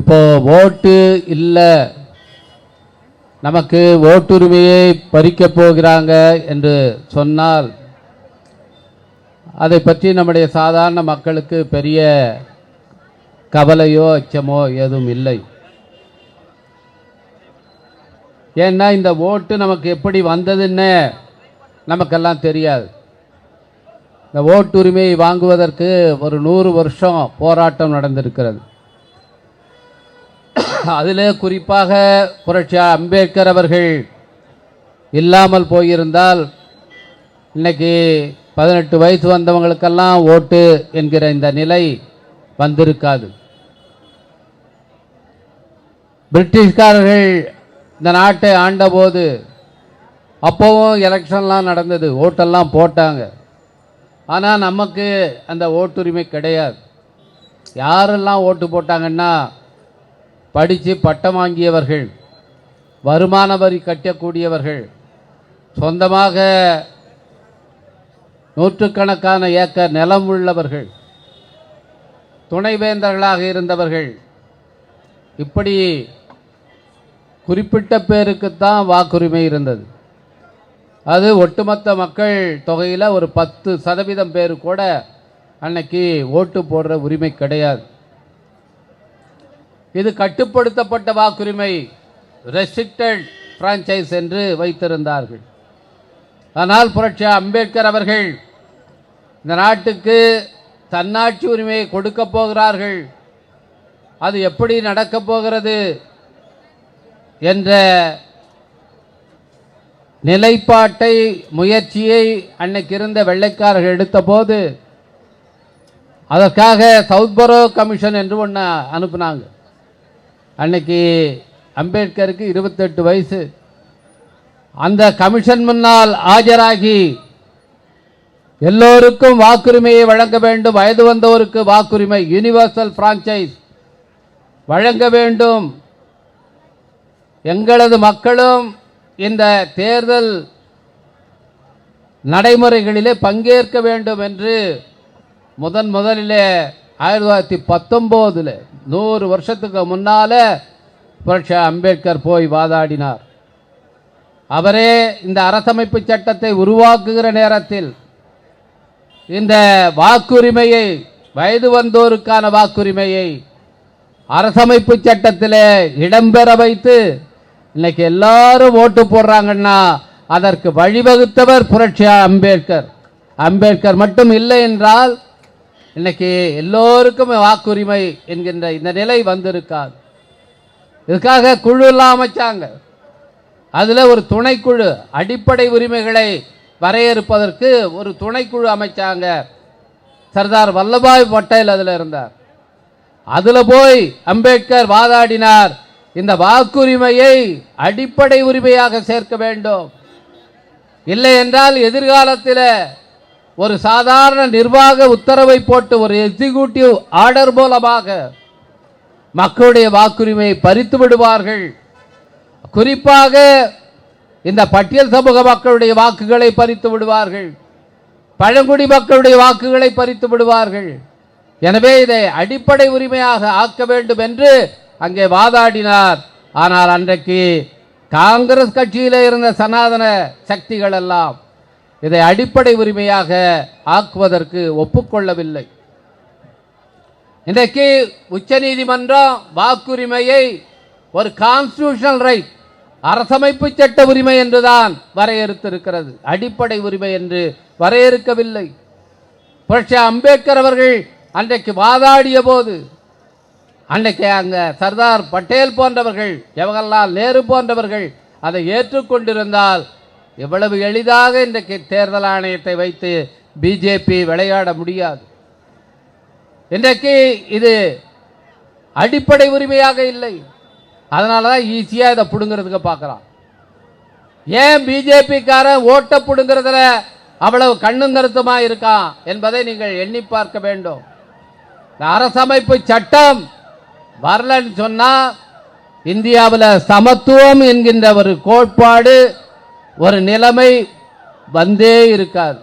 இப்போ ஓட்டு இல்லை நமக்கு ஓட்டுரிமையை பறிக்கப் போகிறாங்க என்று சொன்னால் அதை பற்றி நம்முடைய சாதாரண மக்களுக்கு பெரிய கவலையோ அச்சமோ எதுவும் இல்லை. ஏன்னா இந்த ஓட்டு நமக்கு எப்படி வந்ததுன்னு நமக்கெல்லாம் தெரியாது. இந்த ஓட்டுரிமையை வாங்குவதற்கு ஒரு நூறு வருஷம் போராட்டம் நடந்திருக்கிறது. அதிலே குறிப்பாக புரட்சி அம்பேத்கர் அவர்கள் இல்லாமல் போயிருந்தால் இன்னைக்கு பதினெட்டு வயசு வந்தவங்களுக்கெல்லாம் ஓட்டு என்கிற இந்த நிலை வந்திருக்காது. பிரிட்டிஷ்காரர்கள் இந்த நாட்டை ஆண்டபோது அப்போவும் எலெக்ஷன்லாம் நடந்தது ஓட்டெல்லாம் போட்டாங்க. ஆனால் நமக்கு அந்த ஓட்டுரிமை கிடையாது. யாரெல்லாம் ஓட்டு போட்டாங்கன்னா படித்து பட்டம் வாங்கியவர்கள் வருமான வரி கட்டக்கூடியவர்கள் சொந்தமாக நூற்றுக்கணக்கான ஏக்கர் நிலம் உள்ளவர்கள் துணைவேந்தர்களாக இருந்தவர்கள் இப்படி குறிப்பிட்ட பேருக்குத்தான் வாக்குரிமை இருந்தது. அது ஒட்டுமொத்த மக்கள் தொகையில் ஒரு பத்து சதவீதம் பேர் கூட அன்னைக்கு ஓட்டு போடுற உரிமை கிடையாது. இது கட்டுப்படுத்தப்பட்ட வாக்குரிமை ரெஸ்ட்ரிக்டட் பிரான்ச்சைஸ் என்று வைத்திருந்தார்கள். ஆனால் புரட்சி அம்பேத்கர் அவர்கள் இந்த நாட்டுக்கு தன்னாட்சி உரிமையை கொடுக்கப் போகிறார்கள். அது எப்படி நடக்கப் போகிறது என்ற நிலைப்பாட்டை முயற்சியை அன்னைக்கு இருந்த வெள்ளைக்காரர்கள் எடுத்தபோது அதற்காக சவுத்பரோ கமிஷன் என்று ஒன்று அனுப்புனாங்க. அன்னைக்கு அம்பேத்கருக்கு இருபத்தெட்டு வயசு. அந்த கமிஷன் முன்னால் ஆஜராகி எல்லோருக்கும் வாக்குரிமையை வழங்க வேண்டும் வயது வந்தோருக்கு வாக்குரிமை யூனிவர்சல் பிரான்ச்சைஸ் வழங்க வேண்டும். எங்களது மக்களும் இந்த தேர்தல் நடைமுறைகளிலே பங்கேற்க வேண்டும் என்று முதன் முதலிலே ஆயிரத்தி தொள்ளாயிரத்தி பத்தொம்போதில் நூறு வருஷத்துக்கு முன்னால் புரட்சி அம்பேத்கர் போய் வாதாடினார். அவரே இந்த அரசமைப்பு சட்டத்தை உருவாக்குகிற நேரத்தில் இந்த வாக்குரிமையை வயது வந்தோருக்கான வாக்குரிமையை அரசமைப்பு சட்டத்தில் இடம்பெற வைத்து இன்னைக்கு எல்லாரும் ஓட்டு போடுறாங்கன்னா அதற்கு வழிவகுத்தவர் புரட்சி அம்பேத்கர். அம்பேத்கர் மட்டும் இல்லை என்றால் இன்னைக்கு எல்லோருக்கும் வாக்குரிமை என்கின்ற இந்த நிலை வந்திருக்காது. இதுக்காக குழுலாம் அமைச்சாங்க. அதில் ஒரு துணைக்குழு அடிப்படை உரிமைகளை வரையறுப்பதற்கு ஒரு துணைக்குழு அமைச்சாங்க. சர்தார் வல்லபாய் பட்டேல் அதில் இருந்தார். அதில் போய் அம்பேத்கர் வாதாடினார். இந்த வாக்குரிமையை அடிப்படை உரிமையாக சேர்க்க வேண்டும். இல்லை என்றால் எதிர்காலத்தில் ஒரு சாதாரண நிர்வாக உத்தரவை போட்டு ஒரு எக்ஸிக்யூட்டிவ் ஆர்டர் மூலமாக மக்களுடைய வாக்குரிமையை பறித்து விடுவார்கள். குறிப்பாக இந்த பட்டியல் சமூக மக்களுடைய வாக்குகளை பறித்து விடுவார்கள். பழங்குடி மக்களுடைய வாக்குகளை பறித்து விடுவார்கள். எனவே இதை அடிப்படை உரிமையாக ஆக்க வேண்டும் என்று அங்கே வாதாடினார். ஆனால் அன்றைக்கு காங்கிரஸ் கட்சியில் இருந்த சனாதன சக்திகள் எல்லாம் இதை அடிப்படை உரிமையாக ஆக்குவதற்கு ஒப்புக்கொள்ளவில்லை. இன்றைக்கு உச்சநீதிமன்றம் வாக்குரிமையை ஒரு கான்ஸ்டியூஷனல் ரைட் அரசமைப்பு சட்ட உரிமை என்றுதான் வரையறுத்திருக்கிறது. அடிப்படை உரிமை என்று வரையறுக்கவில்லை. புரட்சி அம்பேத்கர் அவர்கள் அன்றைக்கு வாதாடிய போது அன்றைக்கு அங்கே சர்தார் பட்டேல் போன்றவர்கள் ஜவஹர்லால் நேரு போன்றவர்கள் அதை ஏற்றுக்கொண்டிருந்தால் இவ்வளவு எளிதாக இன்றைக்கு தேர்தல் ஆணையத்தை வைத்து பிஜேபி விளையாட முடியாது. இன்றைக்கு இது அடிப்படை உரிமையாக இல்லை. அதனால தான் ஈஸியாக இதை பிடுங்கிறதுக்கு பார்க்குறான் ஏன் பிஜேபிக்காரன் ஓட்டை பிடுங்கிறதுல அவ்வளவு கண்ணும் கருத்துமாக இருக்கான் என்பதை நீங்கள் எண்ணி பார்க்க வேண்டும். இந்த அரசமைப்பு சட்டம் வரலன்னு சொன்னால் இந்தியாவில் சமத்துவம் என்கின்ற ஒரு கோட்பாடு ஒரு நிலைமை வந்தே இருக்காது.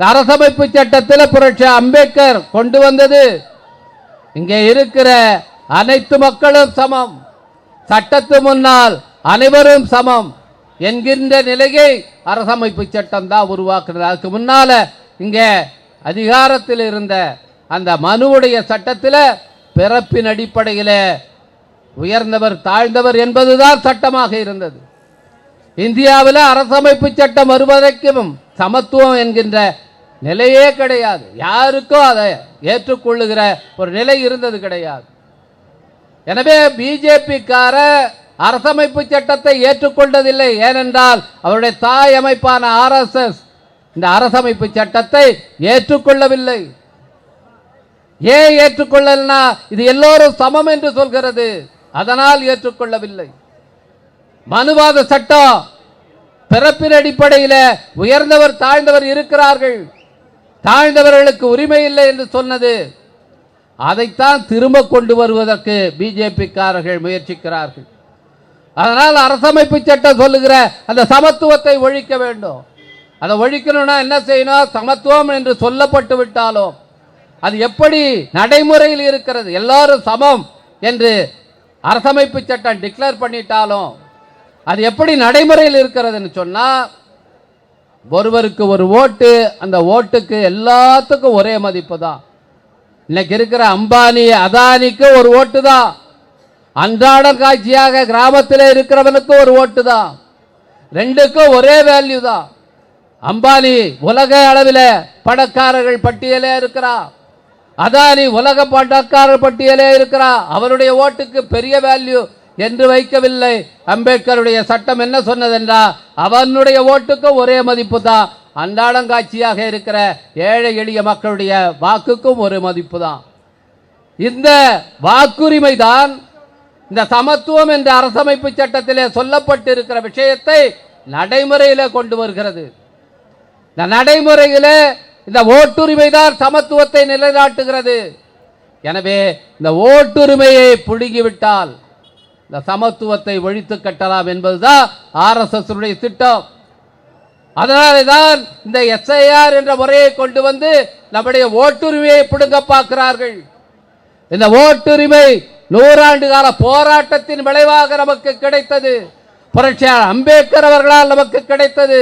அரசமைப்பு சட்டத்தில் புரட்சி அம்பேத்கர் கொண்டு வந்தது. இங்கே இருக்கிற அனைத்து மக்களும் சமம். சட்டத்து முன்னால் அனைவரும் சமம் என்கின்ற நிலையை அரசமைப்பு சட்டம் தான் உருவாக்குறது அதுக்கு முன்னால் இங்கே அதிகாரத்தில் இருந்த அந்த மனுவுடைய சட்டத்தில் பிறப்பின் அடிப்படையில் உயர்ந்தவர் தாழ்ந்தவர் என்பதுதான் சட்டமாக இருந்தது. இந்தியாவில் அரசமைப்பு சட்டம் வருவதற்கும் சமத்துவம் என்கின்ற நிலையே கிடையாது. யாருக்கும் அதை ஏற்றுக்கொள்ளுகிற ஒரு நிலை இருந்தது கிடையாது. எனவே பிஜேபிக்கார அரசமைப்பு சட்டத்தை ஏற்றுக்கொண்டதில்லை. ஏனென்றால் அவருடைய தாய் அமைப்பான ஆர்எஸ்எஸ் இந்த அரசமைப்பு சட்டத்தை ஏற்றுக்கொள்ளவில்லை. ஏன் ஏற்றுக்கொள்ளலனா இது எல்லோரும் சமம் என்று சொல்கிறது. அதனால் ஏற்றுக்கொள்ளவில்லை. மனுவாத சட்டம் பிறப்பின் அடிப்படையில் உயர்ந்தவர் தாழ்ந்தவர் இருக்கிறார்கள். தாழ்ந்தவர்களுக்கு உரிமை இல்லை என்று சொன்னது. அதைத்தான் திரும்ப கொண்டு வருவதற்கு பிஜேபிக்காரர்கள் முயற்சிக்கிறார்கள். அதனால் அரசமைப்பு சட்டம் சொல்லுகிற அந்த சமத்துவத்தை ஒழிக்க வேண்டும். அதை ஒழிக்கணும்னா என்ன செய்யணும்? சமத்துவம் என்று சொல்லப்பட்டு விட்டாலும் அது எப்படி நடைமுறையில் இருக்கிறது? எல்லாரும் சமம் என்று அரசமைப்பு சட்டம் டிக்ளேர் பண்ணிட்டாலும் அது எப்படி நடைமுறையில் இருக்கிறதுன்னு சொன்னால் ஒருவருக்கு ஒரு ஓட்டு அந்த ஓட்டுக்கு எல்லாத்துக்கும் ஒரே மதிப்பு தான். இன்னைக்கு இருக்கிற அம்பானி அதானிக்கு ஒரு ஓட்டு தான். அன்றாட காட்சியாக கிராமத்தில் இருக்கிறவனுக்கு ஒரு ஓட்டு தான். ரெண்டுக்கும் ஒரே வேல்யூ தான். அம்பானி உலக அளவில் பணக்காரர்கள் பட்டியலே இருக்கிறா. அதானி உலக பணக்காரர் பட்டியலே இருக்கிறா. அவருடைய ஓட்டுக்கு பெரிய வேல்யூ என்று வைக்கவில்லை. அம்பேத்கருடைய சட்டம் என்ன சொன்னதென்றா அவனுடைய ஓட்டுக்கும் ஒரே மதிப்பு தான் அன்றாடங்காட்சியாக இருக்கிற ஏழை எளிய மக்களுடைய வாக்குக்கும் ஒரு மதிப்பு தான் இந்த வாக்குரிமை தான் இந்த சமத்துவம் என்ற அரசமைப்பு சட்டத்திலே சொல்லப்பட்டிருக்கிற விஷயத்தை நடைமுறையில் கொண்டு வருகிறது. இந்த நடைமுறையில் இந்த ஓட்டுரிமை தான் சமத்துவத்தை நிலைநாட்டுகிறது. எனவே இந்த ஓட்டுரிமையை புடுங்கிவிட்டால் இந்த சமத்துவத்தை ஒழித்து கட்டலாம் என்பதுதான் ஆர்எஸ்எஸ்னுடைய திட்டம். அதனாலே தான் இந்த எஸ்ஐஆர் என்ற முறையை கொண்டு வந்து நம்முடைய ஓட்டுரிமையை பிடுங்க பார்க்கிறார்கள் இந்த ஓட்டுரிமை நூறாண்டு கால போராட்டத்தின் விளைவாக நமக்கு கிடைத்தது. புரட்சியாளர் அம்பேத்கர் அவர்களால் நமக்கு கிடைத்தது.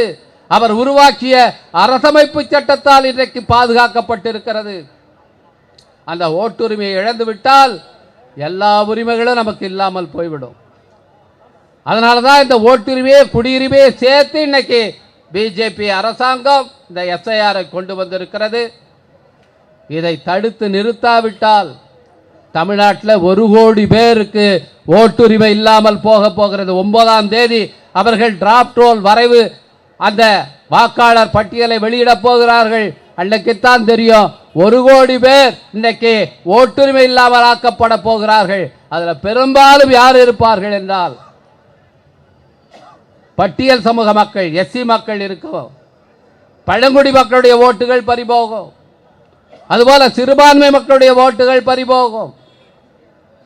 அவர் உருவாக்கிய அரசமைப்பு சட்டத்தால் இன்றைக்கு பாதுகாக்கப்பட்டிருக்கிறது. அந்த ஓட்டுரிமையை இழந்து விட்டால் எல்லா உரிமைகளும் நமக்கு இல்லாமல் போய்விடும். அதனால தான் இந்த ஓட்டுரிமையை குடியுரிமையை சேர்த்து இன்னைக்கு பிஜேபி அரசாங்கம் இந்த எஸ்ஐஆரை கொண்டு வந்திருக்கிறது. இதை தடுத்து நிறுத்தாவிட்டால் தமிழ்நாட்டில் ஒரு கோடி பேருக்கு ஓட்டுரிமை இல்லாமல் போக போகிறது. ஒன்பதாம் தேதி அவர்கள் டிராப்ட் ரோல் வரைவு அந்த வாக்காளர் பட்டியலை வெளியிடப் போகிறார்கள். அன்னைக்குத்தான் தெரியும். ஒரு கோடி பேர் இன்னைக்கு ஓட்டுரிமை இல்லாமல் ஆக்கப்பட போகிறார்கள். அதில் பெரும்பாலும் யார் இருப்பார்கள் என்றால் பட்டியல் சமூக மக்கள் எஸ்சி மக்கள் இருக்கும். பழங்குடி மக்களுடைய ஓட்டுகள் பறிபோகும். அதுபோல சிறுபான்மை மக்களுடைய ஓட்டுகள் பறிபோகும்.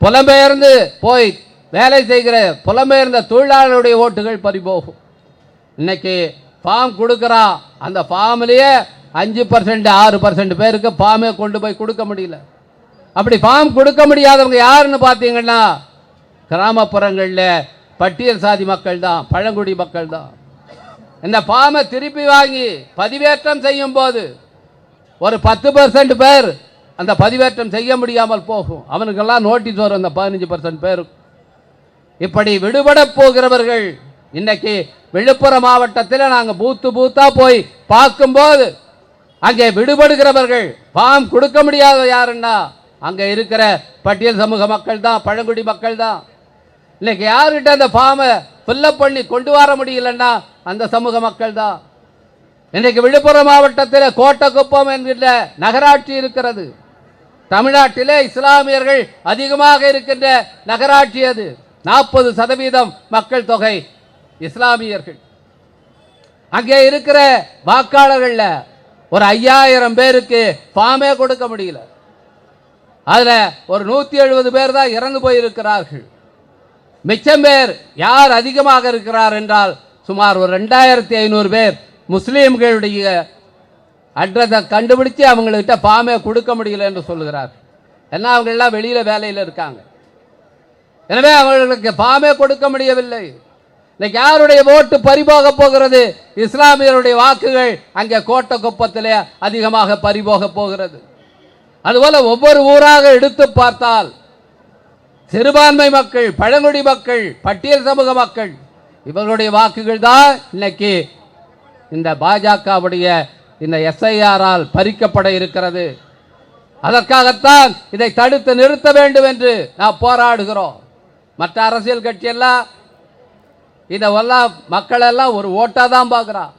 புலம்பெயர்ந்து போய் வேலை செய்கிற புலம்பெயர்ந்த தொழிலாளருடைய ஓட்டுகள் பறிபோகும். இன்னைக்கு ஃபார்ம் கொடுக்குறா அந்த ஃபார்ம்லேயே அஞ்சு பர்சன்ட் ஆறு பர்சன்ட் பேருக்கு ஃபார்மே கொண்டு போய் கொடுக்க முடியல. அப்படி ஃபார்ம் கொடுக்க முடியாதவங்க யாருன்னு பார்த்தீங்கன்னா கிராமப்புறங்களில் பட்டியல் சாதி மக்கள் தான் பழங்குடி மக்கள் தான். இந்த ஃபார்மை திருப்பி வாங்கி பதிவேற்றம் செய்யும் போது ஒரு பத்து பர்சன்ட் பேர் அந்த பதிவேற்றம் செய்ய முடியாமல் போகும். அவனுக்கெல்லாம் நோட்டீஸ் வரும் அந்த பதினஞ்சு பர்சன்ட் பேருக்கு இப்படி விடுபட போகிறவர்கள் இன்னைக்கு விழுப்புரம் மாவட்டத்தில் நாங்கள் பூத்து பூத்தாக போய் பார்க்கும்போது அங்கே விடுபடுகிறவர்கள் ஃபார்ம் கொடுக்க முடியாத யாருன்னா அங்கே இருக்கிற பட்டியல் சமூக மக்கள் தான் பழங்குடி மக்கள் தான் இன்னைக்கு யாருக்கிட்ட அந்த ஃபார்மை ஃபில்லப் பண்ணி கொண்டு வர முடியலன்னா அந்த சமூக மக்கள் தான் இன்றைக்கு விழுப்புரம் மாவட்டத்தில் கோட்டக்குப்பம் என்கின்ற நகராட்சி இருக்கிறது. தமிழ்நாட்டிலே இஸ்லாமியர்கள் அதிகமாக இருக்கின்ற நகராட்சி அது. நாற்பது சதவீதம் மக்கள் தொகை இஸ்லாமியர்கள். அங்கே இருக்கிற வாக்காளர்களில் ஒரு ஐயாயிரம் பேருக்கு ஃபார்மே கொடுக்க முடியல. அதில் ஒரு நூற்றி எழுபது பேர் தான் இறந்து போயிருக்கிறார்கள். மிச்சம் பேர் யார் அதிகமாக இருக்கிறார் என்றால் சுமார் ஒரு ரெண்டாயிரத்தி ஐநூறு பேர் முஸ்லீம்களுடைய அட்ரஸை கண்டுபிடிச்சு அவங்கள்கிட்ட ஃபார்மே கொடுக்க முடியல என்று சொல்கிறார் ஏன்னா அவங்க எல்லாம் வெளியில் வேலையில் இருக்காங்க. எனவே அவர்களுக்கு பாமே கொடுக்க முடியவில்லை. இன்னைக்கு யாருடைய ஓட்டு பறிபோக போகிறது? இஸ்லாமியருடைய வாக்குகள் அங்கே கோட்டை குப்பத்திலே அதிகமாக பறிபோக போகிறது. அதுபோல ஒவ்வொரு ஊராக எடுத்து பார்த்தால் சிறுபான்மை மக்கள் பழங்குடி மக்கள் பட்டியல் சமூக மக்கள் இவர்களுடைய வாக்குகள் தான் இன்னைக்கு இந்த பாஜகவுடைய இந்த எஸ்ஐஆரால் பறிக்கப்பட இருக்கிறது. அதற்காகத்தான் இதை தடுத்து நிறுத்த வேண்டும் என்று நாம் போராடுகிறோம். மற்ற அரசியல் கட்சியெல்லாம் இதெல்லாம் மக்களெல்லாம் ஒரு ஓட்டாக தான் பார்க்குறான்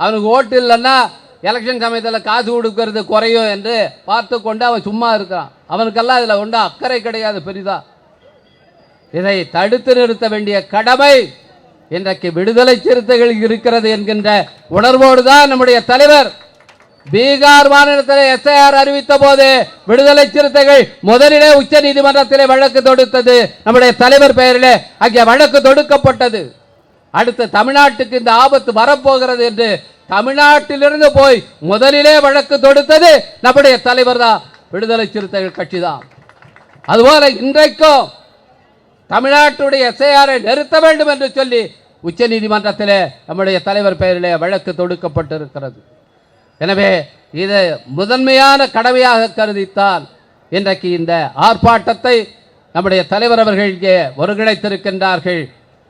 அவனுக்கு ஓட்டு இல்லைன்னா எலெக்ஷன் சமயத்தில் காசு கொடுக்கறது குறையும் என்று பார்த்து கொண்டு அவன் சும்மா இருக்கிறான். அவனுக்கெல்லாம் இதில் ஒன்றும் அக்கறை கிடையாது பெரிதா. இதை தடுத்து நிறுத்த வேண்டிய கடமை இன்றைக்கு விடுதலை சிறுத்தைகள் இருக்கிறது என்கின்ற உணர்வோடு தான் நம்முடைய தலைவர் பீகார் மாநிலத்தில் எஸ்ஐஆர் அறிவித்த போது விடுதலை சிறுத்தைகள் முதலிலே உச்ச நீதிமன்றத்திலே வழக்கு தொடுத்தது. நம்முடைய தலைவர் பெயரிலே அங்கே வழக்கு தொடுக்கப்பட்டது. அடுத்த தமிழ்நாட்டுக்கு இந்த ஆபத்து வரப்போகிறது என்று தமிழ்நாட்டிலிருந்து போய் முதலிலே வழக்கு தொடுத்தது நம்முடைய தலைவர் தான். விடுதலை சிறுத்தைகள் கட்சி தான். அதுபோல இன்றைக்கும் தமிழ்நாட்டுடைய எஸ்ஐஆரை நிறுத்த வேண்டும் என்று சொல்லி உச்ச நீதிமன்றத்தில் நம்முடைய தலைவர் பெயரிலே வழக்கு தொடுக்கப்பட்டிருக்கிறது. எனவே இது முதன்மையான கடமையாக கருதித்தான் இன்றைக்கு இந்த ஆர்ப்பாட்டத்தை நம்முடைய தலைவர் அவர்கள் இங்கே ஒருங்கிணைத்திருக்கின்றார்கள்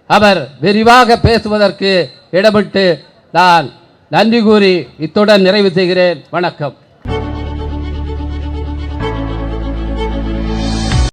அவர் விரிவாக பேசுவதற்கு இடமிட்டு நான் நன்றி கூறி இத்துடன் நிறைவு செய்கிறேன். வணக்கம்.